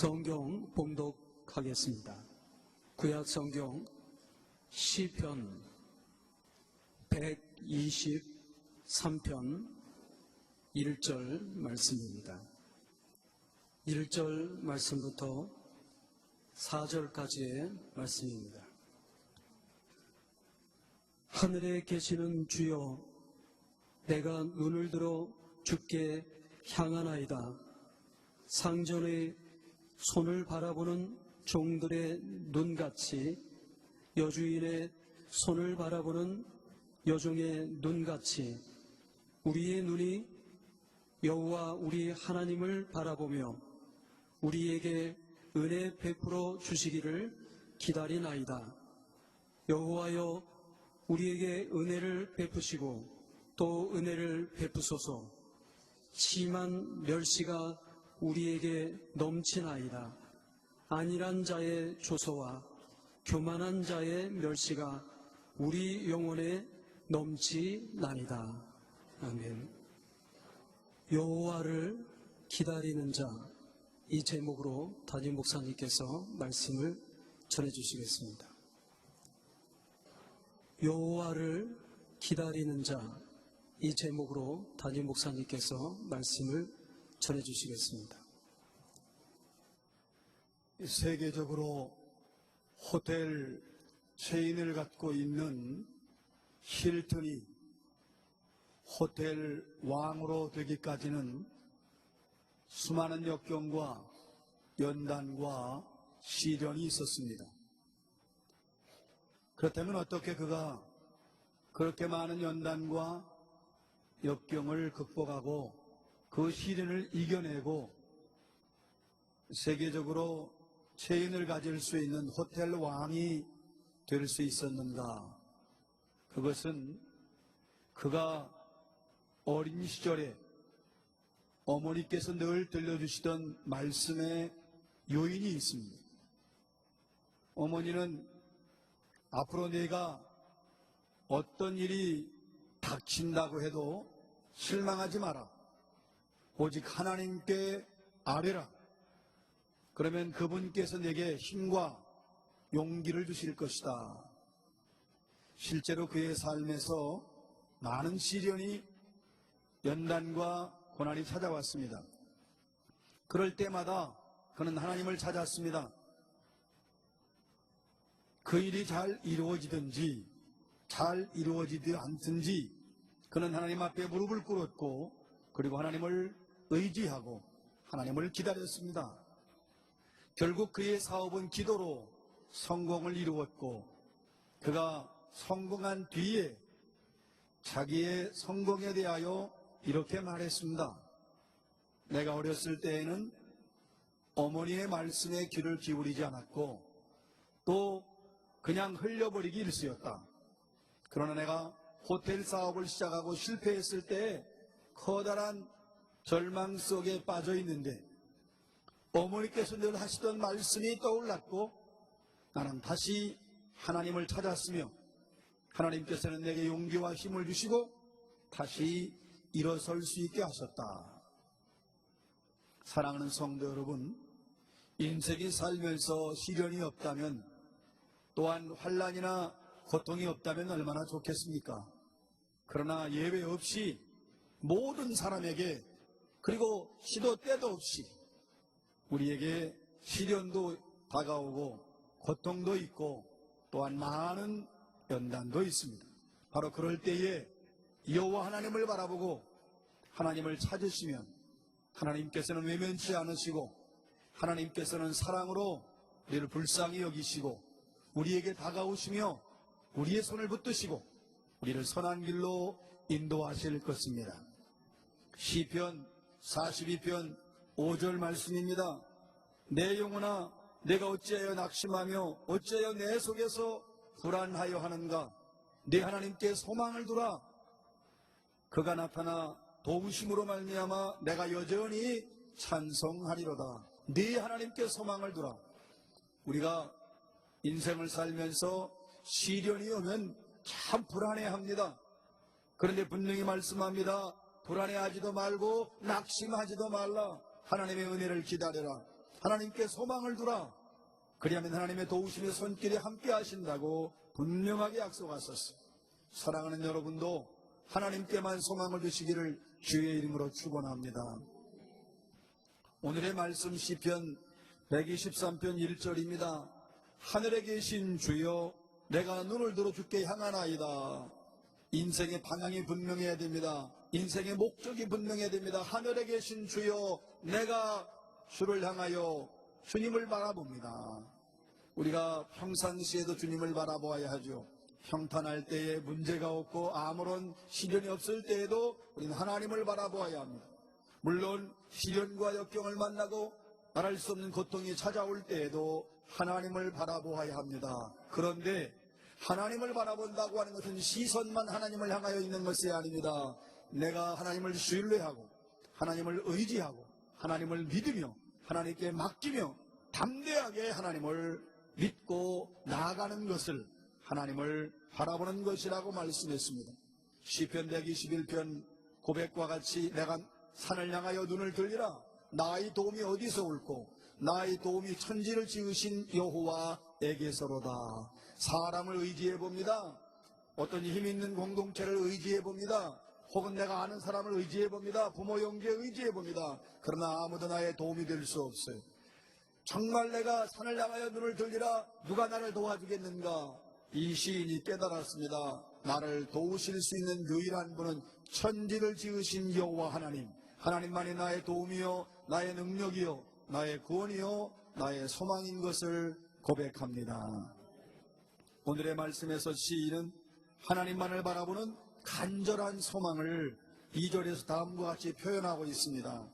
성경 봉독하겠습니다. 구약 성경 시편 123편 1절 말씀입니다. 1절 말씀부터 4절까지의 말씀입니다. 하늘에 계시는 주여 내가 눈을 들어 주께 향하나이다. 상전의 손을 바라보는 종들의 눈같이 여주인의 손을 바라보는 여종의 눈같이 우리의 눈이 여호와 우리 하나님을 바라보며 우리에게 은혜 베풀어 주시기를 기다리나이다. 여호와여 우리에게 은혜를 베푸시고 또 은혜를 베푸소서 심한 멸시가 우리에게 넘치나이다. 안일한 자의 조소와 교만한 자의 멸시가 우리 영혼에 넘치나이다. 아멘. 여호와를 기다리는 자 이 제목으로 담임 목사님께서 말씀을 전해 주시겠습니다. 여호와를 기다리는 자 이 제목으로 담임 목사님께서 말씀을 전해 주시겠습니다. 세계적으로 호텔 체인을 갖고 있는 힐튼이 호텔 왕으로 되기까지는 수많은 역경과 연단과 시련이 있었습니다. 그렇다면 어떻게 그가 그렇게 많은 연단과 역경을 극복하고 그 시련을 이겨내고 세계적으로 체인을 가질 수 있는 호텔 왕이 될 수 있었는가? 그것은 그가 어린 시절에 어머니께서 늘 들려주시던 말씀에 요인이 있습니다. 어머니는 앞으로 내가 어떤 일이 닥친다고 해도 실망하지 마라. 오직 하나님께 아뢰라. 그러면 그분께서 내게 힘과 용기를 주실 것이다. 실제로 그의 삶에서 많은 시련이 연단과 고난이 찾아왔습니다. 그럴 때마다 그는 하나님을 찾았습니다. 그 일이 잘 이루어지든지 잘 이루어지지 않든지 그는 하나님 앞에 무릎을 꿇었고 그리고 하나님을 의지하고 하나님을 기다렸습니다. 결국 그의 사업은 기도로 성공을 이루었고 그가 성공한 뒤에 자기의 성공에 대하여 이렇게 말했습니다. 내가 어렸을 때에는 어머니의 말씀에 귀를 기울이지 않았고 또 그냥 흘려버리기 일쑤였다. 그러나 내가 호텔 사업을 시작하고 실패했을 때 커다란 절망 속에 빠져 있는데 어머니께서 늘 하시던 말씀이 떠올랐고 나는 다시 하나님을 찾았으며 하나님께서는 내게 용기와 힘을 주시고 다시 일어설 수 있게 하셨다. 사랑하는 성도 여러분, 인생이 살면서 시련이 없다면 또한 환란이나 고통이 없다면 얼마나 좋겠습니까? 그러나 예외 없이 모든 사람에게 그리고 시도 때도 없이 우리에게 시련도 다가오고 고통도 있고 또한 많은 연단도 있습니다. 바로 그럴 때에 여호와 하나님을 바라보고 하나님을 찾으시면 하나님께서는 외면치 않으시고 하나님께서는 사랑으로 우리를 불쌍히 여기시고 우리에게 다가오시며 우리의 손을 붙드시고 우리를 선한 길로 인도하실 것입니다. 시편 42편 5절 말씀입니다. 내 영혼아 내가 어찌하여 낙심하며 어찌하여 내 속에서 불안하여 하는가? 내 하나님께 소망을 두라. 그가 나타나 도우심으로 말미암아 내가 여전히 찬송하리로다. 네 하나님께 소망을 두라. 우리가 인생을 살면서 시련이 오면 참 불안해합니다. 그런데 분명히 말씀합니다 불안해하지도 말고 낙심하지도 말라 하나님의 은혜를 기다려라 하나님께 소망을 두라. 그리하면 하나님의 도우심의 손길이 함께 하신다고 분명하게 약속하셨어요. 사랑하는 여러분도 하나님께만 소망을 두시기를 주의 이름으로 축원합니다. 오늘의 말씀 시편 123편 1절입니다. 하늘에 계신 주여 내가 눈을 들어 주께 향하나이다. 인생의 방향이 분명해야 됩니다. 인생의 목적이 분명해야 됩니다. 하늘에 계신 주여 내가 주를 향하여 주님을 바라봅니다. 우리가 평상시에도 주님을 바라보아야 하죠. 평탄할 때에 문제가 없고 아무런 시련이 없을 때에도 우리는 하나님을 바라보아야 합니다. 물론 시련과 역경을 만나고 말할 수 없는 고통이 찾아올 때에도 하나님을 바라보아야 합니다. 그런데 하나님을 바라본다고 하는 것은 시선만 하나님을 향하여 있는 것이 아닙니다. 내가 하나님을 신뢰하고 하나님을 의지하고 하나님을 믿으며 하나님께 맡기며 담대하게 하나님을 믿고 나아가는 것을 하나님을 바라보는 것이라고 말씀했습니다. 시편 121편 고백과 같이 내가 산을 향하여 눈을 들리라 나의 도움이 어디서 올고 나의 도움이 천지를 지으신 여호와에게서로다. 사람을 의지해 봅니다. 어떤 힘 있는 공동체를 의지해 봅니다. 혹은 내가 아는 사람을 의지해 봅니다. 부모 형제 의지해 봅니다. 그러나 아무도 나의 도움이 될 수 없어요. 정말 내가 산을 향하여 눈을 들리라 누가 나를 도와주겠는가? 이 시인이 깨달았습니다. 나를 도우실 수 있는 유일한 분은 천지를 지으신 여호와 하나님. 하나님만이 나의 도움이요, 나의 능력이요, 나의 구원이요, 나의 소망인 것을 고백합니다. 오늘의 말씀에서 시인은 하나님만을 바라보는 간절한 소망을 2절에서 다음과 같이 표현하고 있습니다.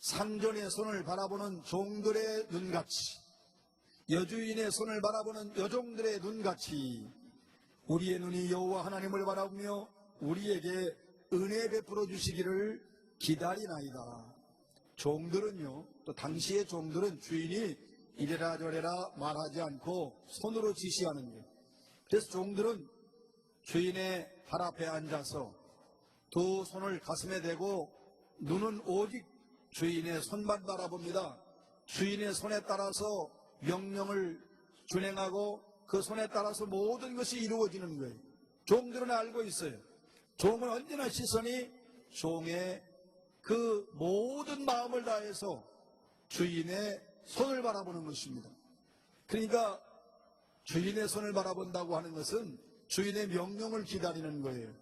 상전의 손을 바라보는 종들의 눈같이 여주인의 손을 바라보는 여종들의 눈같이 우리의 눈이 여호와 하나님을 바라보며 우리에게 은혜 베풀어 주시기를 기다리나이다. 종들은요, 또 당시의 종들은 주인이 이래라 저래라 말하지 않고 손으로 지시하는 거예요. 그래서 종들은 주인의 발 앞에 앉아서 두 손을 가슴에 대고 눈은 오직 주인의 손만 바라봅니다. 주인의 손에 따라서 명령을 준행하고 그 손에 따라서 모든 것이 이루어지는 거예요. 종들은 알고 있어요. 종은 언제나 시선이 종의 그 모든 마음을 다해서 주인의 손을 바라보는 것입니다. 그러니까 주인의 손을 바라본다고 하는 것은 주인의 명령을 기다리는 거예요.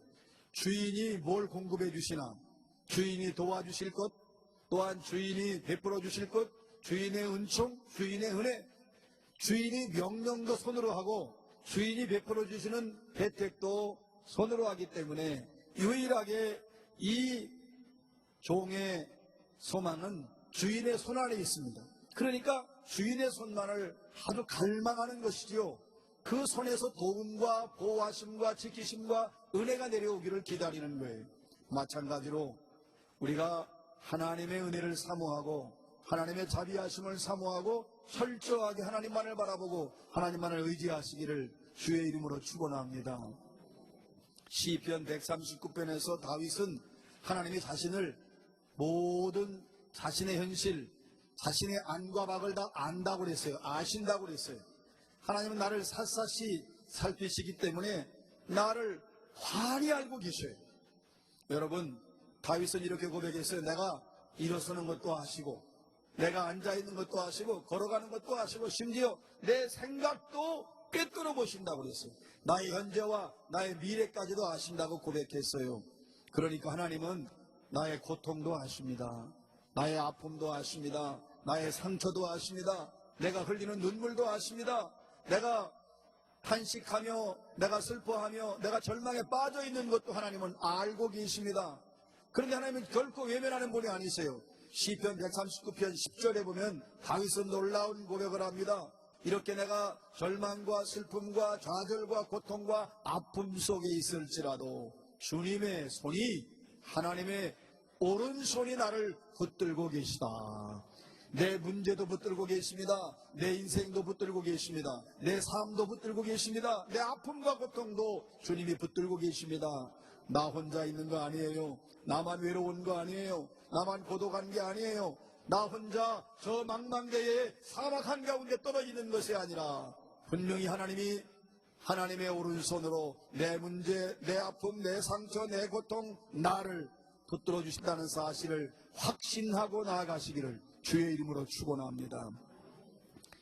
주인이 뭘 공급해 주시나, 주인이 도와주실 것, 또한 주인이 베풀어 주실 것, 주인의 은총, 주인의 은혜, 주인이 명령도 손으로 하고 주인이 베풀어 주시는 혜택도 손으로 하기 때문에 유일하게 이 종의 소망은 주인의 손 안에 있습니다. 그러니까 주인의 손만을 아주 갈망하는 것이지요. 그 손에서 도움과 보호하심과 지키심과 은혜가 내려오기를 기다리는 거예요. 마찬가지로 우리가 하나님의 은혜를 사모하고 하나님의 자비하심을 사모하고 철저하게 하나님만을 바라보고 하나님만을 의지하시기를 주의 이름으로 축원합니다. 시편 139편에서 다윗은 하나님이 자신을 모든 자신의 현실, 자신의 안과 박을 다 안다고 그랬어요. 아신다고 그랬어요. 하나님은 나를 샅샅이 살피시기 때문에 나를 환히 알고 계셔요. 여러분, 다윗은 이렇게 고백했어요. 내가 일어서는 것도 아시고, 내가 앉아있는 것도 아시고, 걸어가는 것도 아시고, 심지어 내 생각도 꿰뚫어 보신다고 그랬어요. 나의 현재와 나의 미래까지도 아신다고 고백했어요. 그러니까 하나님은 나의 고통도 아십니다. 나의 아픔도 아십니다. 나의 상처도 아십니다. 내가 흘리는 눈물도 아십니다. 내가 탄식하며 내가 슬퍼하며 내가 절망에 빠져 있는 것도 하나님은 알고 계십니다. 그런데 하나님은 결코 외면하는 분이 아니세요. 시편 139편 10절에 보면 다윗은 놀라운 고백을 합니다. 이렇게 내가 절망과 슬픔과 좌절과 고통과 아픔 속에 있을지라도 주님의 손이 하나님의 오른손이 나를 붙들고 계시다. 내 문제도 붙들고 계십니다. 내 인생도 붙들고 계십니다. 내 삶도 붙들고 계십니다. 내 아픔과 고통도 주님이 붙들고 계십니다. 나 혼자 있는 거 아니에요. 나만 외로운 거 아니에요. 나만 고독한 게 아니에요. 나 혼자 저 망망대에 사막 한가운데 떨어지는 것이 아니라 분명히 하나님이 하나님의 오른손으로 내 문제, 내 아픔, 내 상처, 내 고통, 나를 붙들어 주신다는 사실을 확신하고 나아가시기를 주의 이름으로 축원합니다.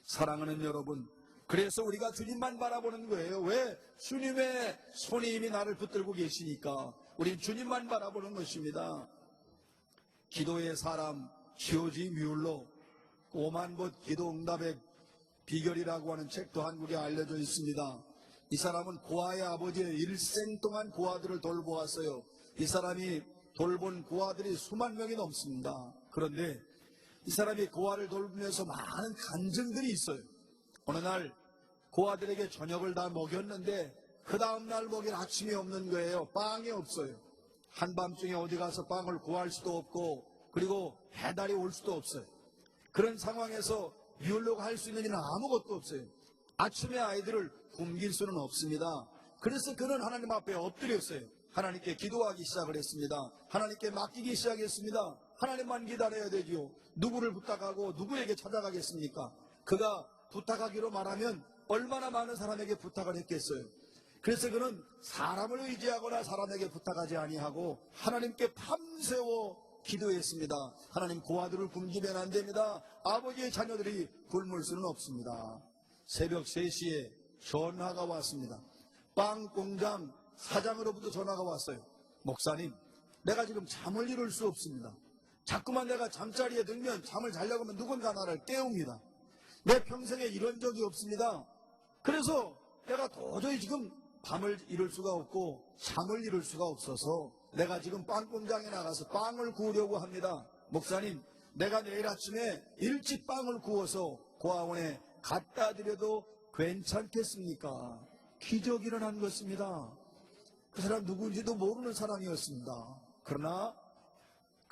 사랑하는 여러분, 그래서 우리가 주님만 바라보는 거예요. 왜? 주님의 손이 이미 나를 붙들고 계시니까 우리 주님만 바라보는 것입니다. 기도의 사람 지오지 뮬러 오만봇 기도 응답의 비결이라고 하는 책도 한국에 알려져 있습니다. 이 사람은 고아의 아버지의 일생 동안 고아들을 돌보았어요. 이 사람이 돌본 고아들이 수만 명이 넘습니다. 그런데 이 사람이 고아를 돌보면서 많은 간증들이 있어요. 어느 날 고아들에게 저녁을 다 먹였는데 그 다음날 먹일 아침이 없는 거예요. 빵이 없어요. 한밤중에 어디 가서 빵을 구할 수도 없고 그리고 배달이 올 수도 없어요. 그런 상황에서 뮤올로가 할 수 있는 일은 아무것도 없어요. 아침에 아이들을 굶길 수는 없습니다. 그래서 그는 하나님 앞에 엎드렸어요. 하나님께 기도하기 시작을 했습니다. 하나님께 맡기기 시작했습니다. 하나님만 기다려야 되지요. 누구를 부탁하고 누구에게 찾아가겠습니까? 그가 부탁하기로 말하면 얼마나 많은 사람에게 부탁을 했겠어요. 그래서 그는 사람을 의지하거나 사람에게 부탁하지 아니하고 하나님께 밤새워 기도했습니다. 하나님 고아들을 굶기면 안 됩니다. 아버지의 자녀들이 굶을 수는 없습니다. 새벽 3시에 전화가 왔습니다. 빵 공장 사장으로부터 전화가 왔어요. 목사님, 내가 지금 잠을 이룰 수 없습니다. 자꾸만 내가 잠자리에 들면 잠을 자려고 하면 누군가 나를 깨웁니다. 내 평생에 이런 적이 없습니다. 그래서 내가 도저히 지금 밤을 이룰 수가 없고 잠을 이룰 수가 없어서 내가 지금 빵 공장에 나가서 빵을 구우려고 합니다. 목사님, 내가 내일 아침에 일찍 빵을 구워서 고아원에 갖다 드려도 괜찮겠습니까? 기적이 일어난 것입니다. 그 사람 누구인지도 모르는 사람이었습니다. 그러나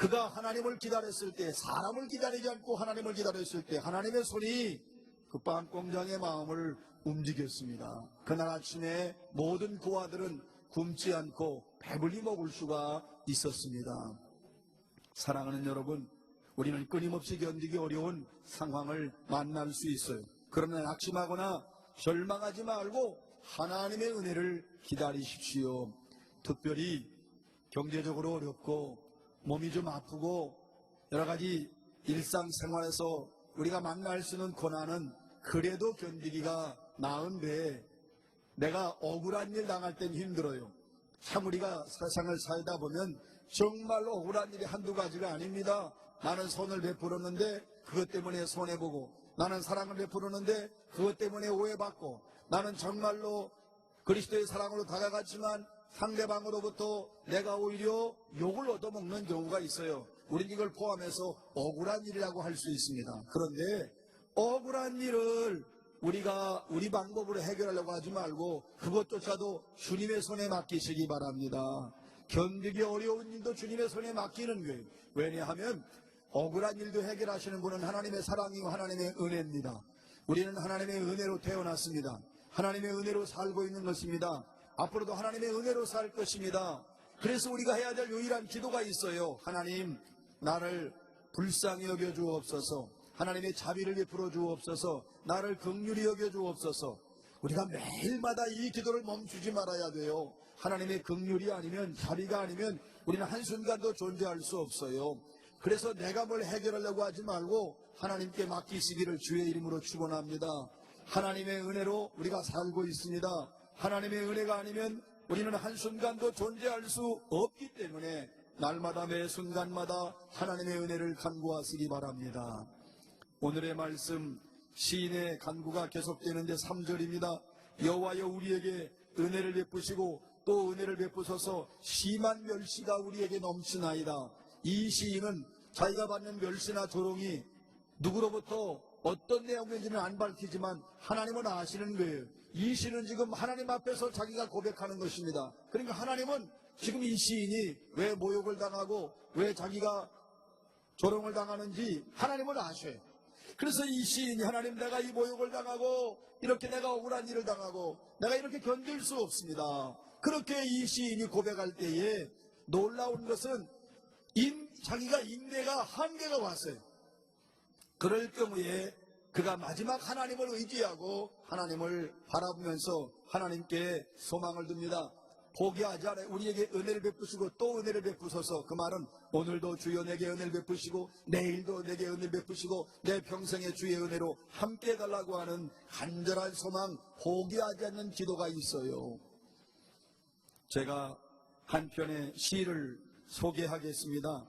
그가 하나님을 기다렸을 때, 사람을 기다리지 않고 하나님을 기다렸을 때, 하나님의 손이 그 빵 공장의 마음을 움직였습니다. 그날 아침에 모든 고아들은 굶지 않고 배불리 먹을 수가 있었습니다. 사랑하는 여러분, 우리는 끊임없이 견디기 어려운 상황을 만날 수 있어요. 그러나 낙심하거나 절망하지 말고 하나님의 은혜를 기다리십시오. 특별히 경제적으로 어렵고 몸이 좀 아프고 여러 가지 일상생활에서 우리가 만날 수 있는 고난은 그래도 견디기가 나은데 내가 억울한 일 당할 땐 힘들어요. 참 우리가 세상을 살다 보면 정말 억울한 일이 한두 가지가 아닙니다. 나는 선을 베풀었는데 그것 때문에 손해보고 나는 사랑을 베풀었는데 그것 때문에 오해받고 나는 정말로 그리스도의 사랑으로 다가갔지만 상대방으로부터 내가 오히려 욕을 얻어먹는 경우가 있어요. 우린 이걸 포함해서 억울한 일이라고 할 수 있습니다. 그런데 억울한 일을 우리가 우리 방법으로 해결하려고 하지 말고 그것조차도 주님의 손에 맡기시기 바랍니다. 견디기 어려운 일도 주님의 손에 맡기는 거예요. 왜냐하면 억울한 일도 해결하시는 분은 하나님의 사랑이고 하나님의 은혜입니다. 우리는 하나님의 은혜로 태어났습니다. 하나님의 은혜로 살고 있는 것입니다. 앞으로도 하나님의 은혜로 살 것입니다. 그래서 우리가 해야 될 유일한 기도가 있어요. 하나님, 나를 불쌍히 여겨 주옵소서. 하나님의 자비를 베풀어 주옵소서. 나를 극률히 여겨 주옵소서. 우리가 매일마다 이 기도를 멈추지 말아야 돼요. 하나님의 극률이 아니면 자비가 아니면 우리는 한순간도 존재할 수 없어요. 그래서 내가 뭘 해결하려고 하지 말고 하나님께 맡기시기를 주의 이름으로 축원합니다. 하나님의 은혜로 우리가 살고 있습니다. 하나님의 은혜가 아니면 우리는 한순간도 존재할 수 없기 때문에 날마다 매 순간마다 하나님의 은혜를 간구하시기 바랍니다. 오늘의 말씀 시인의 간구가 계속되는데 3절입니다. 여호와여 우리에게 은혜를 베푸시고 또 은혜를 베푸셔서 심한 멸시가 우리에게 넘치나이다. 이 시인은 자기가 받는 멸시나 조롱이 누구로부터 어떤 내용인지는 안 밝히지만 하나님은 아시는 거예요. 이 시는 지금 하나님 앞에서 자기가 고백하는 것입니다. 그러니까 하나님은 지금 이 시인이 왜 모욕을 당하고 왜 자기가 조롱을 당하는지 하나님은 아셔요. 그래서 이 시인이 하나님 내가 이 모욕을 당하고 이렇게 내가 억울한 일을 당하고 내가 이렇게 견딜 수 없습니다. 그렇게 이 시인이 고백할 때에 놀라운 것은 인, 자기가 인내가 한계가 왔어요. 그럴 경우에 그가 마지막 하나님을 의지하고 하나님을 바라보면서 하나님께 소망을 둡니다. 포기하지 않아요. 우리에게 은혜를 베푸시고 또 은혜를 베푸소서. 그 말은 오늘도 주여 내게 은혜를 베푸시고 내일도 내게 은혜를 베푸시고 내 평생의 주의 은혜로 함께 해달라고 하는 간절한 소망, 포기하지 않는 기도가 있어요. 제가 한 편의 시를 소개하겠습니다.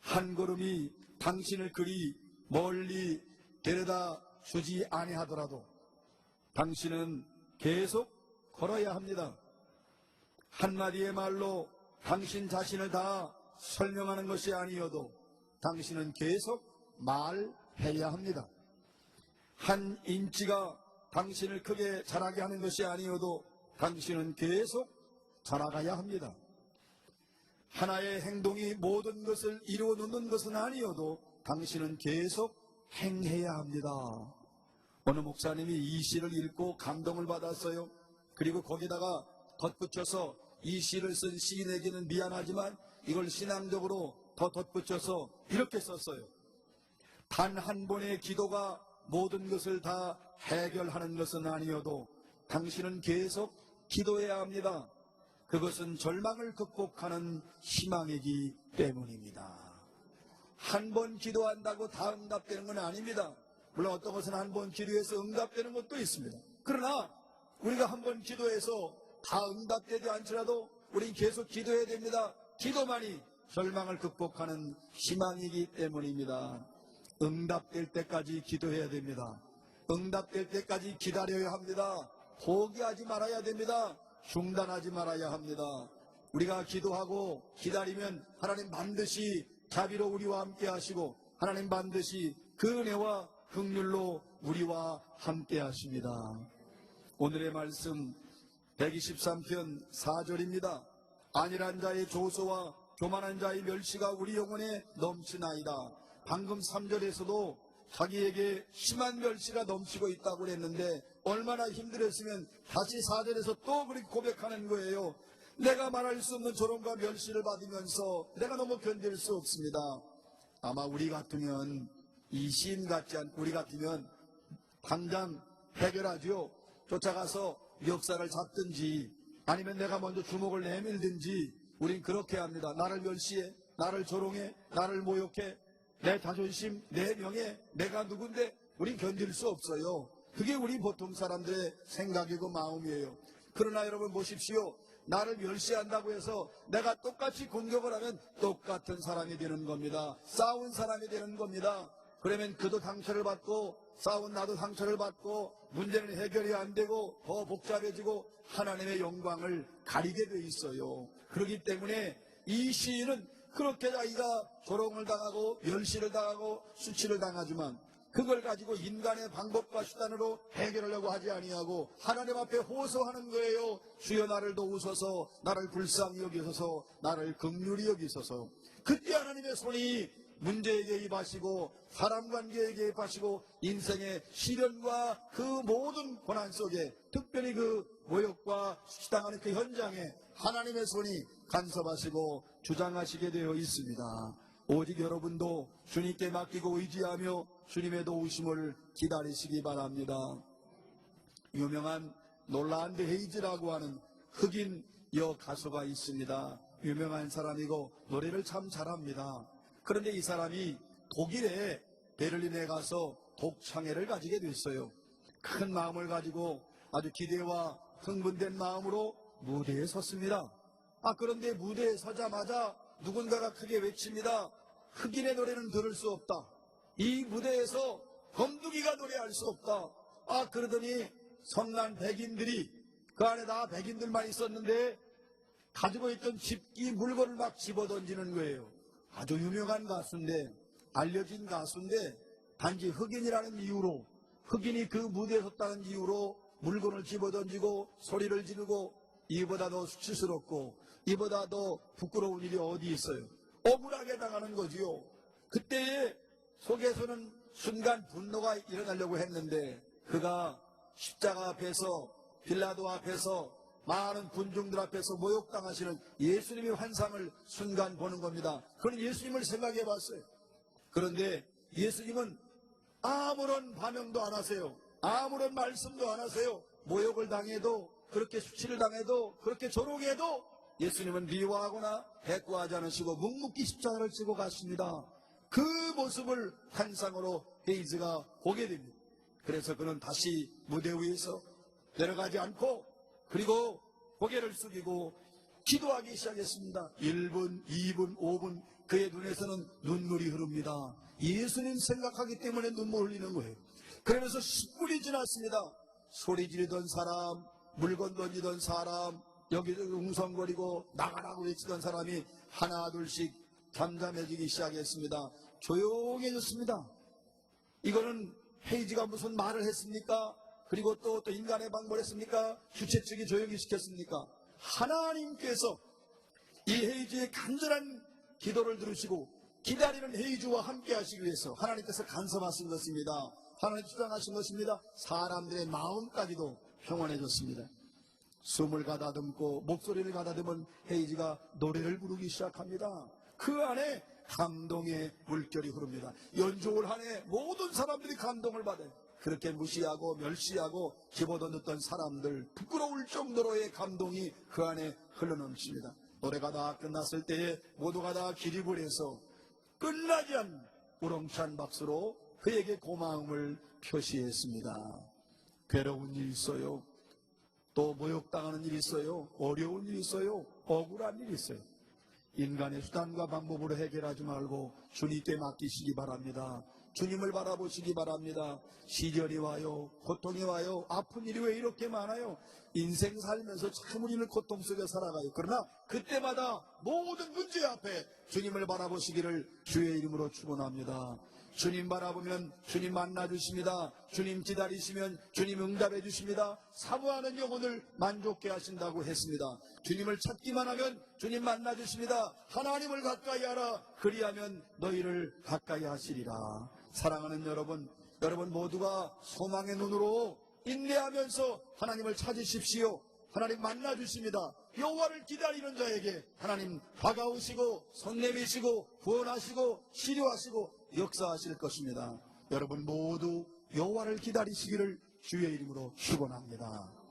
한 걸음이 당신을 그리 멀리 데려다 주지 아니하더라도 당신은 계속 걸어야 합니다. 한마디의 말로 당신 자신을 다 설명하는 것이 아니어도 당신은 계속 말해야 합니다. 한 인치가 당신을 크게 자라게 하는 것이 아니어도 당신은 계속 자라가야 합니다. 하나의 행동이 모든 것을 이루어 놓는 것은 아니어도 당신은 계속 행해야 합니다. 어느 목사님이 이 시를 읽고 감동을 받았어요. 그리고 거기다가 덧붙여서 이 시를 쓴 시인에게는 미안하지만 이걸 신앙적으로 더 덧붙여서 이렇게 썼어요. 단 한 번의 기도가 모든 것을 다 해결하는 것은 아니어도 당신은 계속 기도해야 합니다. 그것은 절망을 극복하는 희망이기 때문입니다. 한 번 기도한다고 다 응답되는 건 아닙니다. 물론 어떤 것은 한 번 기도해서 응답되는 것도 있습니다. 그러나 우리가 한 번 기도해서 다 응답되지 않더라도 우린 계속 기도해야 됩니다. 기도만이 절망을 극복하는 희망이기 때문입니다. 응답될 때까지 기도해야 됩니다. 응답될 때까지 기다려야 합니다. 포기하지 말아야 됩니다. 중단하지 말아야 합니다. 우리가 기도하고 기다리면 하나님 반드시 자비로 우리와 함께 하시고 하나님 반드시 그 은혜와 긍휼로 우리와 함께 하십니다. 오늘의 말씀 123편 4절입니다. 안일한 자의 조소와 교만한 자의 멸시가 우리 영혼에 넘치나이다. 방금 3절에서도 자기에게 심한 멸시가 넘치고 있다고 그랬는데 얼마나 힘들었으면 다시 4절에서 또 그렇게 고백하는 거예요. 내가 말할 수 없는 조롱과 멸시를 받으면서 내가 너무 견딜 수 없습니다. 아마 우리 같으면 이 시인 같지 않고 우리 같으면 당장 해결하죠. 쫓아가서 역사를 잡든지 아니면 내가 먼저 주먹을 내밀든지 우린 그렇게 합니다. 나를 멸시해, 나를 조롱해, 나를 모욕해, 내 자존심, 내 명예, 내가 누군데 우린 견딜 수 없어요. 그게 우리 보통 사람들의 생각이고 마음이에요. 그러나 여러분 보십시오. 나를 멸시한다고 해서 내가 똑같이 공격을 하면 똑같은 사람이 되는 겁니다. 싸운 사람이 되는 겁니다. 그러면 그도 상처를 받고 싸운 나도 상처를 받고 문제는 해결이 안 되고 더 복잡해지고 하나님의 영광을 가리게 돼 있어요. 그렇기 때문에 이 시인은 그렇게 자기가 조롱을 당하고 멸시를 당하고 수치를 당하지만 그걸 가지고 인간의 방법과 수단으로 해결하려고 하지 아니하고 하나님 앞에 호소하는 거예요. 주여 나를 도우소서, 나를 불쌍히 여기소서, 나를 극률히 여기소서. 그때 하나님의 손이 문제에 개입하시고 사람 관계에 개입하시고 인생의 시련과 그 모든 고난 속에 특별히 그 모욕과 수치당하는 그 현장에 하나님의 손이 간섭하시고 주장하시게 되어 있습니다. 오직 여러분도 주님께 맡기고 의지하며 주님의 도우심을 기다리시기 바랍니다. 유명한 놀라운드 헤이즈라고 하는 흑인 여 가수가 있습니다. 유명한 사람이고 노래를 참 잘합니다. 그런데 이 사람이 독일의 베를린에 가서 독창회를 가지게 됐어요. 큰 마음을 가지고 아주 기대와 흥분된 마음으로 무대에 섰습니다. 아, 그런데 무대에 서자마자 누군가가 크게 외칩니다. 흑인의 노래는 들을 수 없다. 이 무대에서 검두기가 노래할 수 없다. 아, 그러더니 선난 백인들이 그 안에 다 백인들만 있었는데 가지고 있던 집기 물건을 막 집어 던지는 거예요. 아주 유명한 가수인데 알려진 가수인데 단지 흑인이라는 이유로 흑인이 그 무대에 섰다는 이유로 물건을 집어 던지고 소리를 지르고 이보다 더 수치스럽고 이보다 더 부끄러운 일이 어디 있어요? 억울하게 당하는 거지요. 그때에 속에서는 순간 분노가 일어나려고 했는데 그가 십자가 앞에서 빌라도 앞에서 많은 군중들 앞에서 모욕당하시는 예수님의 환상을 순간 보는 겁니다. 그런 예수님을 생각해 봤어요. 그런데 예수님은 아무런 반응도 안 하세요. 아무런 말씀도 안 하세요. 모욕을 당해도 그렇게 수치를 당해도 그렇게 조롱해도 예수님은 미워하거나 대꾸하지 않으시고 묵묵히 십자가를 지고 가십니다. 그 모습을 환상으로 헤이즈가 보게 됩니다. 그래서 그는 다시 무대 위에서 내려가지 않고 그리고 고개를 숙이고 기도하기 시작했습니다. 1분, 2분, 5분 그의 눈에서는 눈물이 흐릅니다. 예수님 생각하기 때문에 눈물 흘리는 거예요. 그러면서 10분이 지났습니다. 소리 지르던 사람, 물건 던지던 사람, 여기저기 웅성거리고 나가라고 외치던 사람이 하나 둘씩 잠잠해지기 시작했습니다. 조용해졌습니다. 이거는 헤이지가 무슨 말을 했습니까? 그리고 또, 또 인간의 방법을 했습니까? 주최 측이 조용히 시켰습니까? 하나님께서 이 헤이지의 간절한 기도를 들으시고 기다리는 헤이지와 함께 하시기 위해서 하나님께서 간섭하신 것입니다. 하나님 주장하신 것입니다. 사람들의 마음까지도 평온해졌습니다. 숨을 가다듬고 목소리를 가다듬은 헤이지가 노래를 부르기 시작합니다. 그 안에 감동의 물결이 흐릅니다. 연주를 한해 모든 사람들이 감동을 받아요. 그렇게 무시하고 멸시하고 집어던졌던 사람들 부끄러울 정도로의 감동이 그 안에 흘러넘칩니다. 노래가 다 끝났을 때에 모두가 다 기립을 해서 끝나지 않는 우렁찬 박수로 그에게 고마움을 표시했습니다. 괴로운 일 있어요. 또 모욕당하는 일이 있어요. 어려운 일이 있어요. 억울한 일이 있어요. 인간의 수단과 방법으로 해결하지 말고 주님께 맡기시기 바랍니다. 주님을 바라보시기 바랍니다. 시절이 와요. 고통이 와요. 아픈 일이 왜 이렇게 많아요? 인생 살면서 참 우리는 고통 속에 살아가요. 그러나 그때마다 모든 문제 앞에 주님을 바라보시기를 주의 이름으로 축원합니다. 주님 바라보면 주님 만나 주십니다. 주님 기다리시면 주님 응답해 주십니다. 사모하는 영혼을 만족케 하신다고 했습니다. 주님을 찾기만 하면 주님 만나 주십니다. 하나님을 가까이 하라. 그리하면 너희를 가까이 하시리라. 사랑하는 여러분, 여러분 모두가 소망의 눈으로 인내하면서 하나님을 찾으십시오. 하나님 만나 주십니다. 여호와를 기다리는 자에게 하나님 다가오시고 손 내미시고 구원하시고 치료하시고 역사하실 것입니다. 여러분 모두 여호와를 기다리시기를 주의 이름으로 축원합니다.